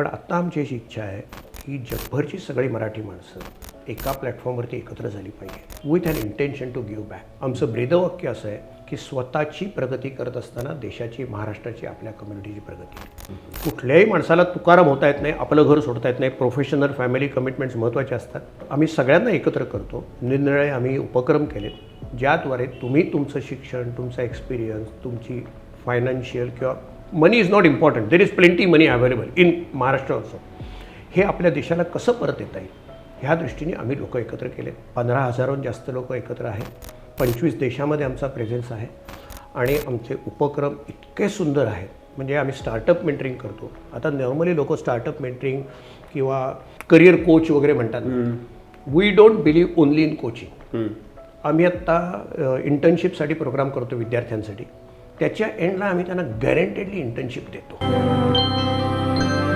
पण आत्ता आमची अशी इच्छा आहे की जगभरची सगळी मराठी माणसं एका प्लॅटफॉर्मवरती एकत्र झाली पाहिजे. With an intention to give back आमचं ब्रेदवाक्य असं आहे की स्वतःची प्रगती करत असताना देशाची महाराष्ट्राची आपल्या कम्युनिटीची प्रगती. कुठल्याही माणसाला तुकाराम होता येत नाही आपलं घर सोडता येत नाही प्रोफेशनल फॅमिली कमिटमेंट्स महत्त्वाचे असतात. आम्ही सगळ्यांना एकत्र करतो. निर्निराळे आम्ही उपक्रम केलेत. ज्याद्वारे तुम्ही तुमचं शिक्षण तुमचा एक्सपिरियन्स तुमची फायनान्शियल किंवा money is not important there is plenty money available in Maharashtra also हे आपल्या देशाला कसं परत येता येईल? ह्या दृष्टीने आम्ही लोक एकत्र केले पंधरा हजाराहून जास्त लोक एकत्र आहेत. पंचवीस देशामध्ये आमचा प्रेझेन्स आहे. आणि आमचे उपक्रम इतके सुंदर आहेत. म्हणजे आम्ही स्टार्टअप मेंटरिंग करतो. आता नॉर्मली लोक स्टार्टअप मेंटरिंग किंवा करिअर कोच वगैरे म्हणतात we don't believe only in coaching आम्ही आत्ता इंटर्नशिपसाठी प्रोग्राम करतो विद्यार्थ्यांसाठी. त्याच्या एंडला आम्ही त्यांना गॅरंटेडली इंटर्नशिप देतो.